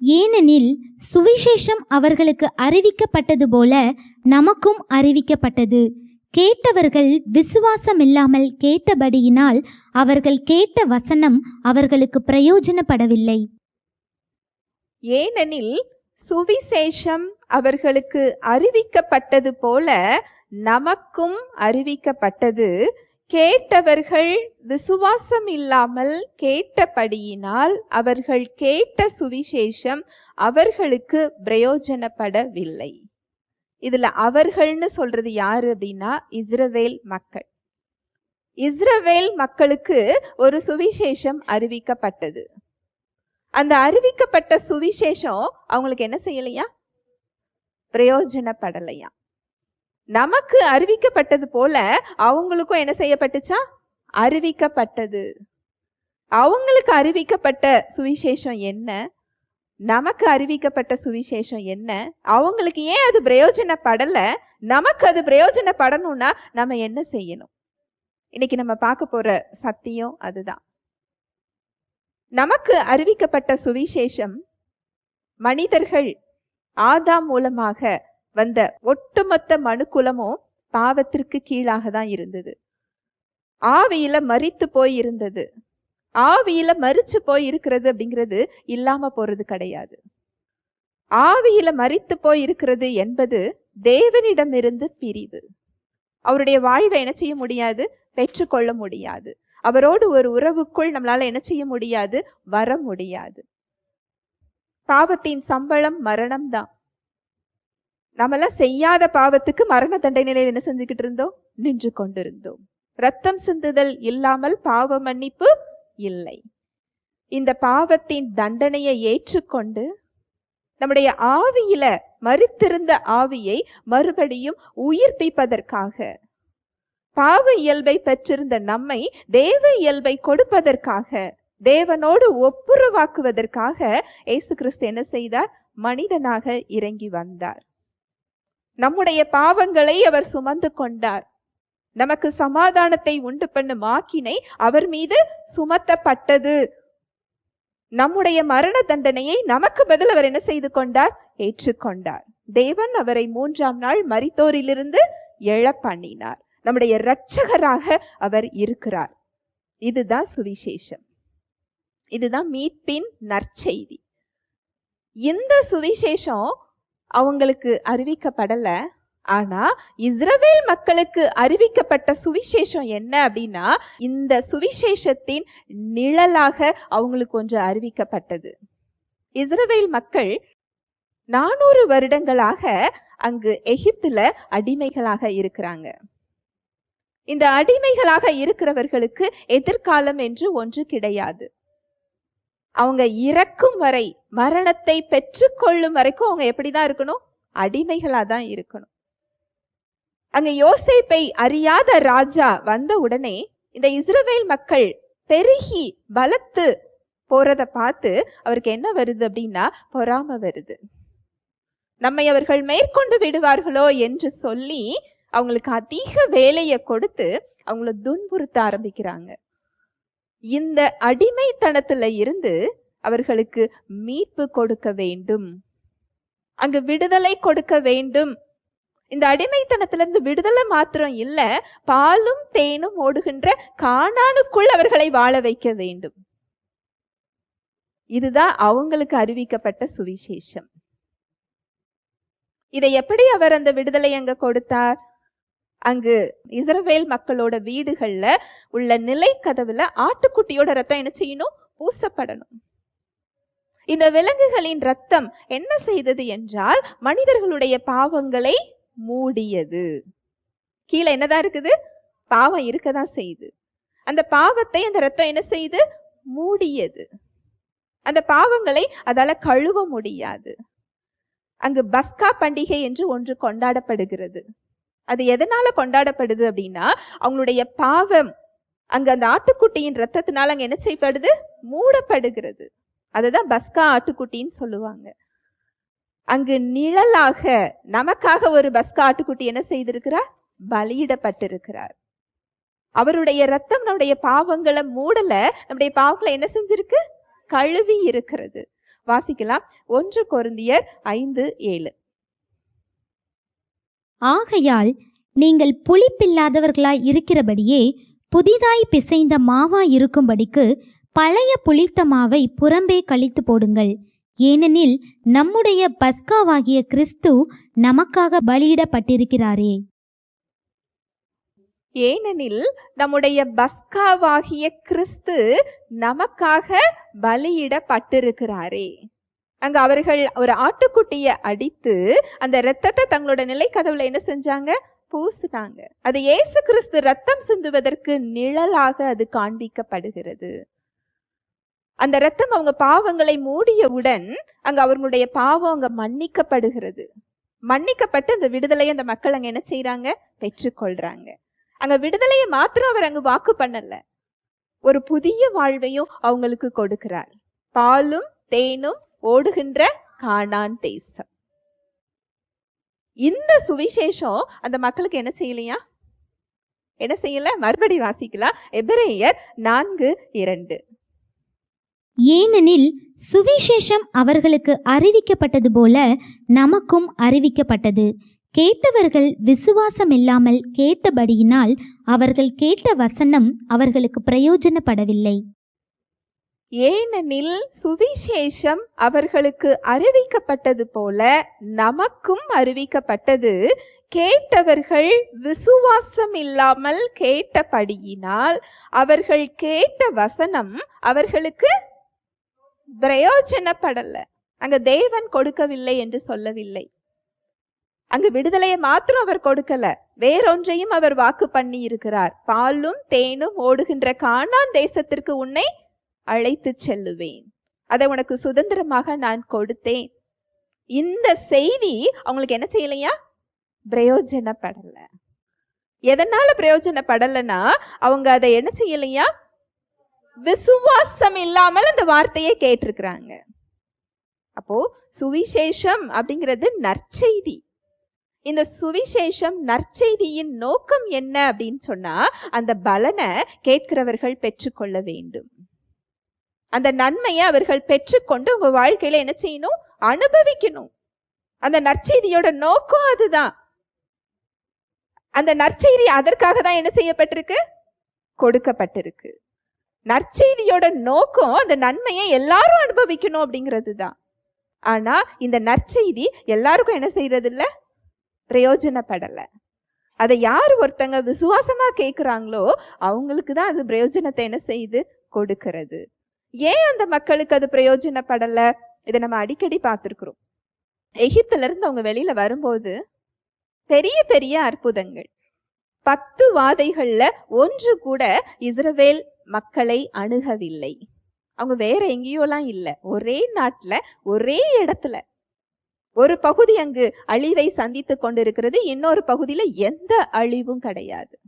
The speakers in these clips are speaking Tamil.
ஏனெனில் சுவிசேஷம் அவர்களுக்கு அறிவிக்கப்பட்டது போல நமக்கும் அறிவிக்கப்பட்டது. கேட்டவர்கள் விசுவாசமில்லாமல் கேட்டபடியினால் அவர்கள் கேட்ட வசனம் அவர்களுக்கு பிரயோஜனப்படவில்லை. ஏனெனில் சுவிசேஷம் அவர்களுக்கு அறிவிக்கப்பட்டது போல நமக்கும் அறிவிக்கப்பட்டது. கேட்டவர்கள் விசுவாசம் இல்லாமல் கேட்டபடியினால் அவர்கள் கேட்ட சுவிசேஷம் அவர்களுக்கு பிரயோஜனப்படவில்லை. இதுல அவர்கள்னு சொல்றது யாரு அப்படின்னா இஸ்ரவேல் மக்கள். இஸ்ரவேல் மக்களுக்கு ஒரு சுவிசேஷம் அறிவிக்கப்பட்டது. அந்த அறிவிக்கப்பட்ட சுவிசேஷம் அவங்களுக்கு என்ன செய்யலையா? பிரயோஜனப்படலையா? நமக்கு அறிவிக்கப்பட்டது போல அவங்களுக்கும் என்ன செய்யப்பட்டுச்சா? அறிவிக்கப்பட்டது. அவங்களுக்கு அறிவிக்கப்பட்ட சுவிசேஷம் என்ன? நமக்கு அறிவிக்கப்பட்ட சுவிசேஷம் என்ன? அவங்களுக்கு ஏன் அது பிரயோஜனப்படல? நமக்கு அது பிரயோஜனப்படணும்னா நம்ம என்ன செய்யணும்? இன்னைக்கு நம்ம பார்க்க போற சத்தியம் அதுதான். நமக்கு அறிவிக்கப்பட்ட சுவிசேஷம் மனிதர்கள் ஆதாம் மூலமாக வந்த ஒட்டுமொத்த மனுக்குலமும் பாவத்திற்கு கீழாக தான் இருந்தது. ஆவியில மறித்து போய் இருந்தது ஆவியில மறிச்சு போய் இருக்கிறது அப்படிங்கிறது இல்லாம போறது கிடையாது. ஆவியில மறித்து போய் இருக்கிறது என்பது தேவனிடமிருந்து பிரிவு. அவருடைய வாழ்வை என்ன செய்ய முடியாது? பெற்றுக்கொள்ள முடியாது. அவரோடு ஒரு உறவுக்குள் நம்மளால என்ன செய்ய முடியாது? வர முடியாது. பாவத்தின் சம்பளம் மரணம் நம்மெல்லாம் செய்யாத பாவத்துக்கு மரண தண்டனையில என்ன செஞ்சுக்கிட்டு இருந்தோம்? நின்று கொண்டிருந்தோம். ரத்தம் சிந்துதல் இல்லாமல் பாவ மன்னிப்பு இல்லை. இந்த பாவத்தின் தண்டனையை ஏற்றுக்கொண்டு நம்முடைய ஆவியில மறித்திருந்த ஆவியை மறுபடியும் உயிர்ப்பிப்பதற்காக பாவ இயல்பை பெற்றிருந்த நம்மை தேவ இயல்பை கொடுப்பதற்காக தேவனோடு ஒப்புரவாக்குவதற்காக ஏசு கிறிஸ்து என்ன செய்தார்? மனிதனாக இறங்கி வந்தார். நம்முடைய பாவங்களை அவர் சுமந்து கொண்டார். நமக்கு சமாதானத்தை உண்டு பண்ணும் ஆக்கினை அவர் மீது சுமத்தப்பட்டது. நம்முடைய மரண தண்டனையை நமக்கு பதில் அவர் என்ன செய்து கொண்டார்? ஏற்றுக்கொண்டார். தேவன் அவரை மூன்றாம் நாள் மரித்தோரிலிருந்து எழ பண்ணினார் நம்முடைய இரட்சகராக அவர் இருக்கிறார். இதுதான் சுவிசேஷம். இதுதான் மீட்பின் நற்செய்தி. இந்த சுவிசேஷம் அவங்களுக்கு அறிவிக்கப்படல. ஆனா இஸ்ரவேல் மக்களுக்கு அறிவிக்கப்பட்ட சுவிசேஷம் என்ன அப்படின்னா இந்த சுவிசேஷத்தின் நிழலாக அவங்களுக்கு ஒன்று அறிவிக்கப்பட்டது. இஸ்ரவேல் மக்கள் நானூறு வருடங்களாக அங்கு எகிப்துல அடிமைகளாக இருக்கிறாங்க. இந்த அடிமைகளாக இருக்கிறவர்களுக்கு எதிர்காலம் என்று ஒன்று கிடையாது. அவங்க இறக்கும் வரை மரணத்தை பெற்றுக்கொள்ளும் வரைக்கும் அவங்க எப்படிதான் இருக்கணும்? அடிமைகளாக தான் இருக்கணும். அங்க யோசைப்பை அறியாத ராஜா வந்த உடனே இந்த இஸ்ரவேல் மக்கள் பெருகி பலத்து போறத பார்த்து அவருக்கு என்ன வருது அப்படின்னா பொறாம வருது. நம்மை அவர்கள் மேற்கொண்டு விடுவார்களோ என்று சொல்லி அவங்களுக்கு அதிக வேலையை கொடுத்து அவங்கள துன்புறுத்த ஆரம்பிக்கிறாங்க. இந்த அடிமைத்தனத்துல இருந்து அவர்களுக்கு மீட்பு கொடுக்க வேண்டும். அங்கு விடுதலை கொடுக்க வேண்டும். இந்த அடிமைத்தனத்திலிருந்து விடுதலை மாத்திரம் இல்ல பாலும் தேனும் ஓடுகின்ற காணானுக்குள் அவர்களை வாழ வைக்க வேண்டும். இதுதான் அவங்களுக்கு அறிவிக்கப்பட்ட சுவிசேஷம். இதை எப்படி அவர் அந்த விடுதலை அங்க கொடுத்தார்? அங்கு இஸ்ரவேல் மக்களோட வீடுகளில் உள்ள நிலை கதவுல ஆட்டுக்குட்டியோட ரத்தம் என்ன செய்யணும்? பூசப்படணும். இந்த விலங்குகளின் ரத்தம் என்ன செய்தது என்றால் மனிதர்களுடைய பாவங்களை மூடியது. கீழே என்னதான் இருக்குது? பாவம் இருக்கதான் செய்யுது அந்த பாவத்தை அந்த ரத்தம் என்ன செய்து? மூடியது. அந்த பாவங்களை அதால கழுவ முடியாது. அங்கு பஸ்கா பண்டிகை என்று ஒன்று கொண்டாடப்படுகிறது. அது எதனால கொண்டாடப்படுது அப்படின்னா அவங்களுடைய பாவம் அங்க அந்த ஆட்டுக்குட்டியின் ரத்தத்தினால அங்க என்ன செய்யப்படுது? மூடப்படுகிறது. அதுதான் பஸ்கா ஆட்டுக்குட்டின்னு சொல்லுவாங்க. அங்கு நிழலாக நமக்காக ஒரு பஸ்கா ஆட்டுக்குட்டி என்ன செய்திருக்கிறார்? பலியிடப்பட்டிருக்கிறார். அவருடைய ரத்தம் நம்முடைய பாவங்களை மூடல நம்முடைய பாவங்களை என்ன செஞ்சிருக்கு? கழுவி இருக்கிறது. வாசிக்கலாம். ஒன்று கொருந்தியர் ஐந்து ஏழு. ஆகையால் நீங்கள் புளிப்பில்லாதவர்களாய் இருக்கிறபடியே புதிதாய் பிசைந்த மாவா இருக்கும்படிக்கு பழைய புளித்த மாவை புறம்பே கழித்து போடுங்கள். ஏனெனில் நம்முடைய பஸ்காவாகிய கிறிஸ்து நமக்காக பலியிடப்பட்டிருக்கிறாரே. ஏனெனில் நம்முடைய பஸ்காவாகிய கிறிஸ்து நமக்காக பலியிடப்பட்டிருக்கிறாரே. அங்க அவர்கள் ஒரு ஆட்டுக்குட்டியை அடித்து அந்த இரத்தத்தை தங்களோட நிலை கதவுல என்ன செஞ்சாங்க? பூசினாங்க. அது இயேசு கிறிஸ்து ரத்தம் சிந்துவதற்கு நிழலாக அது காண்பிக்கப்படுகிறது. அந்த ரத்தம் அவங்க பாவங்களை மூடியவுடன் அங்க அவர்களுடைய பாவம் அங்க மன்னிக்கப்படுகிறது. மன்னிக்கப்பட்டு அந்த விடுதலையை அந்த மக்கள் அங்க என்ன செய்யறாங்க பெற்றுக்கொள்றாங்க. அங்க விடுதலையை மாத்திரம் அவர் அங்கு வாக்கு பண்ணல. ஒரு புதிய வாழ்வையும் அவங்களுக்கு கொடுக்கிறார். பாலும் தேனும் ஓடுகின்ற காணான் தேசம். இந்த சுவிசேஷம் அந்த மக்களுக்கு என்ன செய்யலையா? என்ன செய்யல? மறுபடி வாசிக்கலாம். எபிரேயர் நான்கு இரண்டு. ஏனெனில் சுவிசேஷம் அவர்களுக்கு அறிவிக்கப்பட்டது போல நமக்கும் அறிவிக்கப்பட்டது. கேட்டவர்கள் விசுவாசம் இல்லாமல் கேட்டபடியினால் அவர்கள் கேட்ட வசனம் அவர்களுக்கு பிரயோஜனப்படவில்லை. ஏனெனில் சுவிசேஷம் அவர்களுக்கு அறிவிக்கப்பட்டது போல நமக்கும் அறிவிக்கப்பட்டது. கேட்டவர்கள் விசுவாசம் இல்லாமல் கேட்டபடியினால் அவர்கள் கேட்ட வசனம் அவர்களுக்கு பிரயோஜனப்படல. அங்க தேவன் கொடுக்கவில்லை என்று சொல்லவில்லை. அங்கு விடுதலையை மாத்திரம் அவர் கொடுக்கல. வேறொன்றையும் அவர் வாக்கு பண்ணி இருக்கிறார் பாலும் தேனும் ஓடுகின்ற காணான் தேசத்திற்கு உன்னை அழைத்து செல்லுவேன். அதை உனக்கு சுதந்திரமாக நான் கொடுத்தேன். இந்த செய்தி அவங்களுக்கு என்ன செய்யலையா? பிரயோஜனப்படலை. எதனால பிரயோஜனப்படலைன்னா அவங்க அதை என்ன செய்யலையா? விசுவாசம் இல்லாமல் அந்த வார்த்தையை கேட்டிருக்கிறாங்க. அப்போ சுவிசேஷம் அப்படிங்கிறது நற்செய்தி. இந்த சுவிசேஷம் நற்செய்தியின் நோக்கம் என்ன அப்படின்னு சொன்னா அந்த பலனை கேட்கிறவர்கள் பெற்றுக்கொள்ள வேண்டும். அந்த நன்மையை அவர்கள் பெற்றுக்கொண்டு உங்கள் வாழ்க்கையில் என்ன செய்யணும்? அனுபவிக்கணும். அந்த நற்செய்தியோட நோக்கம் அதுதான். அந்த நற்செய்தி அதற்காக தான் என்ன செய்யப்பட்டிருக்கு? கொடுக்கப்பட்டிருக்கு. நற்செய்தியோட நோக்கம் அந்த நன்மையை எல்லாரும் அனுபவிக்கணும் அப்படிங்கிறது தான். ஆனால் இந்த நற்செய்தி எல்லாருக்கும் என்ன செய்யறது பிரயோஜனப்படலை. அதை யார் ஒருத்தங்க விசுவாசமாக கேட்குறாங்களோ அவங்களுக்கு தான் அது பிரயோஜனத்தை என்ன செய்யுது? கொடுக்கிறது. ஏன் அந்த மக்களுக்கு அது பிரயோஜனப்படலை? இதை நம்ம அடிக்கடி பார்த்துருக்குறோம். எகிப்துல இருந்து அவங்க வெளியில வரும்போது பெரிய பெரிய அற்புதங்கள். பத்து வாதைகள்ல ஒன்று கூட இஸ்ரவேல் மக்களை அணுகவில்லை. அவங்க வேற எங்கேயோலாம் இல்லை. ஒரே நாட்டில் ஒரே இடத்துல. ஒரு பகுதி அங்கு அழிவை சந்தித்து கொண்டிருக்கிறது இன்னொரு பகுதியில எந்த அழிவும் கிடையாது.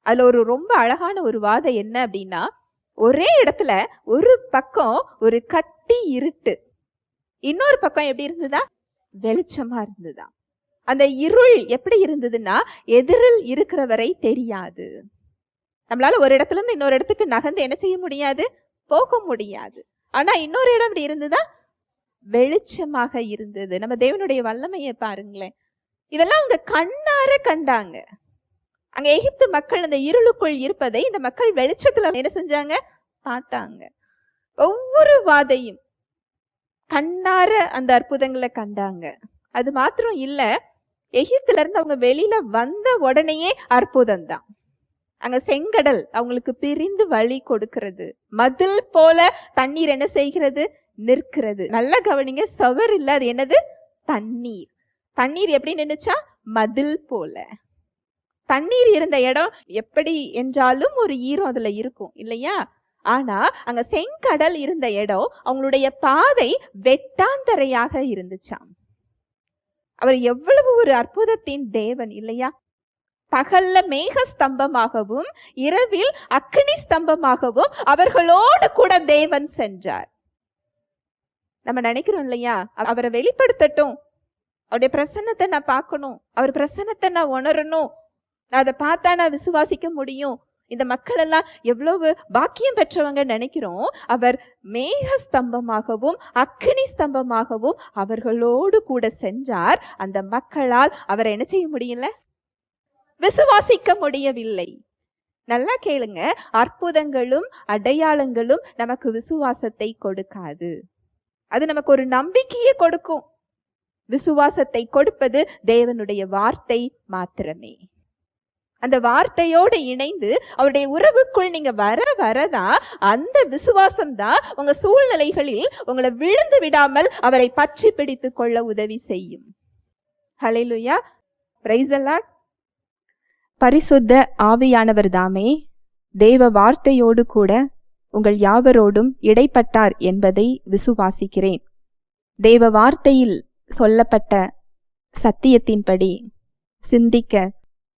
அதுல ஒரு ரொம்ப அழகான ஒரு வாதம் என்ன அப்படின்னா ஒரே இடத்துல ஒரு பக்கம் ஒரு கட்டி இருட்டு. இன்னொரு பக்கம் எப்படி இருந்ததா? வெளிச்சமா இருந்ததா? அந்த இருள் எப்படி இருந்ததுன்னா எதிரில் இருக்கிறவரை தெரியாது. நம்மளால ஒரு இடத்துல இருந்து இன்னொரு இடத்துக்கு நகர்ந்து என்ன செய்ய முடியாது? போக முடியாது. ஆனா இன்னொரு இடம் இப்படி இருந்ததா? வெளிச்சமாக இருந்தது. நம்ம தேவனுடைய வல்லமையை பாருங்களேன். இதெல்லாம் அவங்க கண்ணார கண்டாங்க. அங்க எகிப்து மக்கள் அந்த இருளுக்குள் இருப்பதை இந்த மக்கள் வெளிச்சத்துல என்ன செஞ்சாங்க? பார்த்தாங்க. ஒவ்வொரு வாதையும் கண்ணார அந்த அற்புதங்களை கண்டாங்க. அது மாத்திரம் இல்ல எகிப்துல இருந்து அவங்க வெளியில வந்த உடனேயே அற்புதம் தான். அங்க செங்கடல் அவங்களுக்கு பிரிந்து வழி கொடுக்கிறது. மதில் போல தண்ணீர் என்ன செய்கிறது? நிற்கிறது. நல்லா கவனிங்க சவர் இல்ல அது என்னது? தண்ணீர். தண்ணீர் எப்படி நின்றுச்சா மதில் போல. தண்ணீர் இருந்த இடம் எப்படி என்றாலும் ஒரு ஈரம் அதில் இருக்கும் இல்லையா? ஆனா அங்க செங்கடல் இருந்த இடம் அவங்களுடைய பாதை வெட்டாந்தரையாக இருந்துச்சாம். அவர் எவ்வளவு ஒரு அற்புதத்தின் தேவன் இல்லையா? பகல்ல மேக ஸ்தம்பமாகவும் இரவில் அக்னி ஸ்தம்பமாகவும் அவர்களோடு கூட தேவன் சென்றார். நம்ம நினைக்கிறோம் இல்லையா? அவரை வெளிப்படுத்தட்டும். அவருடைய பிரசன்னத்தை நான் பார்க்கணும். அவர் பிரசன்னத்தை நான் உணரணும். நான் அதை பார்த்தா நான் விசுவாசிக்க முடியும். இந்த மக்கள் எல்லாம் எவ்வளவு பாக்கியம் பெற்றவங்க நினைக்கிறோம். அவர் மேக ஸ்தம்பமாகவும் அக்னி ஸ்தம்பமாகவும் அவர்களோடு கூட சென்றார். அந்த மக்களால் அவரை என்ன செய்ய முடியல? விசுவாசிக்க முடியவில்லை. நல்லா கேளுங்க. அற்புதங்களும் அடையாளங்களும் நமக்கு விசுவாசத்தை கொடுக்காது. அது நமக்கு ஒரு நம்பிக்கையை கொடுக்கும். விசுவாசத்தை கொடுப்பது தேவனுடைய வார்த்தை மாத்திரமே. அந்த வார்த்தையோடு இணைந்து அவருடைய உறவுக்குள் நீங்கள் வர வரதான் அந்த விசுவாசம் தான் உங்கள் சூழ்நிலைகளில் உங்களை விழுந்து விடாமல் அவரை பற்றி பிடித்து கொள்ள உதவி செய்யும். ஹalleluya பிரைஸ் அல்லாட் பரிசுத்த ஆவியானவர் தாமே தேவ வார்த்தையோடு கூட உங்கள் யாவரோடும் இடைப்பட்டார் என்பதை விசுவாசிக்கிறேன். தேவ வார்த்தையில் சொல்லப்பட்ட சத்தியத்தின்படி சிந்திக்க